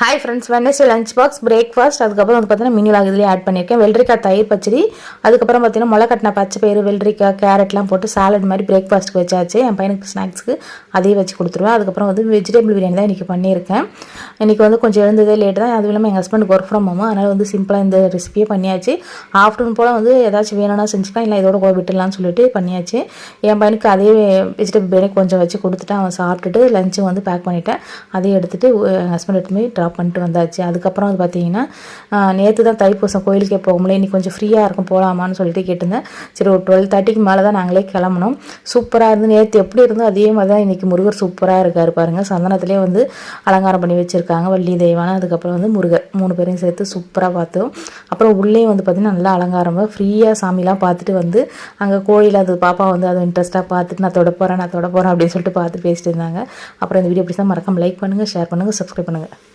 Hi friends Wednesday lunch box breakfast அதுக்கப்புறம் வந்து பார்த்தீங்கன்னா மினிலாக இதுலேயே ஆட் பண்ணியிருக்கேன். வெள்ளரிக்காய் தயிர் பச்சடி அதுக்கப்புறம் பார்த்தீங்கன்னா முளை கட்டின பச்சை பயிறு வெள்ளரிக்காய் கேரட்லாம் போட்டு சாலட் மாதிரி பிரேக்ஃபாஸ்ட்டுக்கு வச்சாச்சு. என் பையனுக்கு ஸ்நாக்ஸ்க்கு அதையும் வச்சு கொடுத்துருவேன். அதுக்கப்புறம் வந்து வெஜிடபிள் பிரியாணி தான் இன்றைக்கி பண்ணியிருக்கேன். இன்றைக்கி வந்து கொஞ்சம் எழுந்ததே லேட் தான். அதுவும் இல்லாமல் எங்கள் ஹஸ்பண்டுக்கு ஒர்க் ஃப்ரம் ஹோம் அதனால் வந்து சிம்பிளாக இந்த ரெசிபியே பண்ணியாச்சு. ஆஃப்டர்நூன் போல் வந்து ஏதாச்சும் வேணும்னா செஞ்சுக்கலாம். இல்லை இதோட விட்டுலாம்னு சொல்லிட்டு பண்ணியாச்சு. என் பையனுக்கு அதே வெஜிடபிள் பிரியாணி கொஞ்சம் வச்சு கொடுத்துட்டு அவன் சாப்பிட்டுட்டு லஞ்சு வந்து பேக் பண்ணிவிட்டேன் அதையும் எடுத்துகிட்டு எங்கள் ஹஸ்பண்ட் எடுத்து போய் ட்ராப் பண்ணிட்டு வந்தாச்சு. அதுக்கப்புறம் வந்து பார்த்தீங்கன்னா நேற்று தான் தைப்பூசம் கோயிலுக்கே போக முடியல இன்றைக்கி கொஞ்சம் ஃப்ரீயாக இருக்கும் போகலாமான்னு சொல்லிட்டு கேட்டிருந்தேன். சரி ஒரு டுவெல் தேர்ட்டிக்கு மேலே தான் நாங்களே கிளம்பணும். சூப்பராக இருந்து நேற்று எப்படி இருந்தோ அதே மாதிரி தான் இன்றைக்கி முருகர் சூப்பராக இருக்கார் பாருங்கள் சந்தனத்துலேயே வந்து அலங்காரம் பண்ணி வச்சுருக்காங்க வள்ளி தெய்வானம் அதுக்கப்புறம் வந்து முருகர் மூணு பேரையும் சேர்த்து சூப்பராக பார்த்தோம். அப்புறம் உள்ளே வந்து பார்த்திங்கன்னா நல்லா அலங்காரமாக ஃப்ரீயாக சாமிலாம் பார்த்துட்டு வந்து அங்கே கோயிலில் அது பாப்பா வந்து அதை இன்ட்ரெஸ்ட்டாக பார்த்துட்டு நான் தொட போகிறேன் நான் தொட போகிறேன் அப்படின்னு சொல்லிட்டு பார்த்து பேசிட்டு இருந்தாங்க. அப்புறம் இந்த வீடியோ பிடிச்சா மறக்காம லைக் பண்ணுங்கள் ஷேர் பண்ணுங்கள் சப்ஸ்கிரைப் பண்ணுங்கள்